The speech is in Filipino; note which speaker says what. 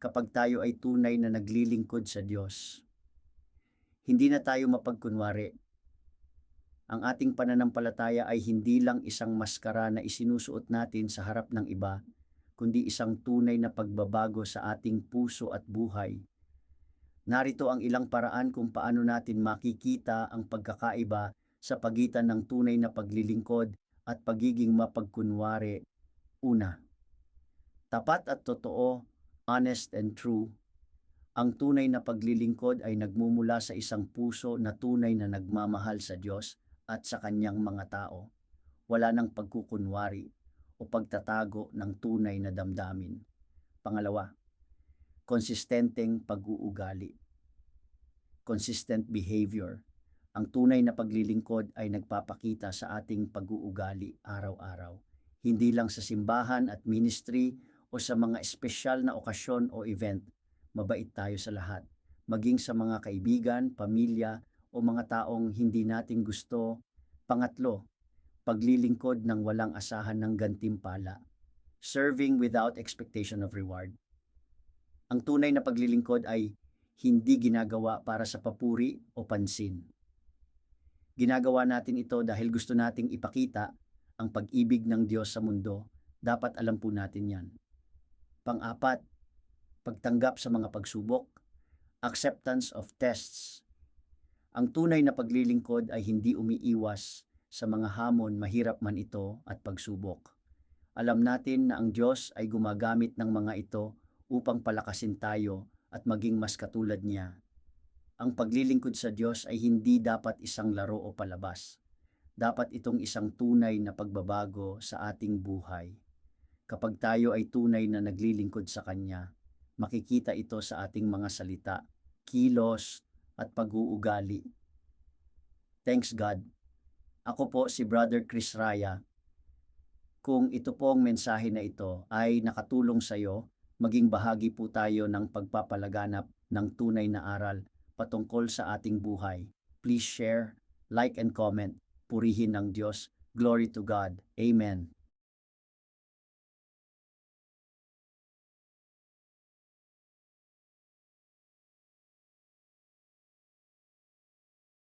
Speaker 1: kapag tayo ay tunay na naglilingkod sa Diyos. Hindi na tayo mapagkunwari. Ang ating pananampalataya ay hindi lang isang maskara na isinusuot natin sa harap ng iba, kundi isang tunay na pagbabago sa ating puso at buhay. Narito ang ilang paraan kung paano natin makikita ang pagkakaiba sa pagitan ng tunay na paglilingkod at pagiging mapagkunwari. Una, tapat at totoo, honest and true. Ang tunay na paglilingkod ay nagmumula sa isang puso na tunay na nagmamahal sa Diyos at sa kanyang mga tao. Wala ng pagkukunwari o pagtatago ng tunay na damdamin. Pangalawa, konsistenteng pag-uugali. Consistent behavior. Ang tunay na paglilingkod ay nagpapakita sa ating pag-uugali araw-araw. Hindi lang sa simbahan at ministry o sa mga espesyal na okasyon o event, mabait tayo sa lahat. Maging sa mga kaibigan, pamilya o mga taong hindi natin gusto. Pangatlo, paglilingkod ng walang asahan ng gantimpala. Serving without expectation of reward. Ang tunay na paglilingkod ay hindi ginagawa para sa papuri o pansin. Ginagawa natin ito dahil gusto nating ipakita ang pag-ibig ng Diyos sa mundo. Dapat alam po natin yan. Pang-apat, pagtanggap sa mga pagsubok, acceptance of tests. Ang tunay na paglilingkod ay hindi umiiwas sa mga hamon mahirap man ito at pagsubok. Alam natin na ang Diyos ay gumagamit ng mga ito upang palakasin tayo at maging mas katulad niya. Ang paglilingkod sa Diyos ay hindi dapat isang laro o palabas. Dapat itong isang tunay na pagbabago sa ating buhay. Kapag tayo ay tunay na naglilingkod sa Kanya, makikita ito sa ating mga salita, kilos at pag-uugali. Thanks God. Ako po si Brother Chris Raya. Kung ito pong mensahe na ito ay nakatulong sa iyo, maging bahagi po tayo ng pagpapalaganap ng tunay na aral patungkol sa ating buhay. Please share, like and comment. Purihin ng Diyos. Glory to God. Amen.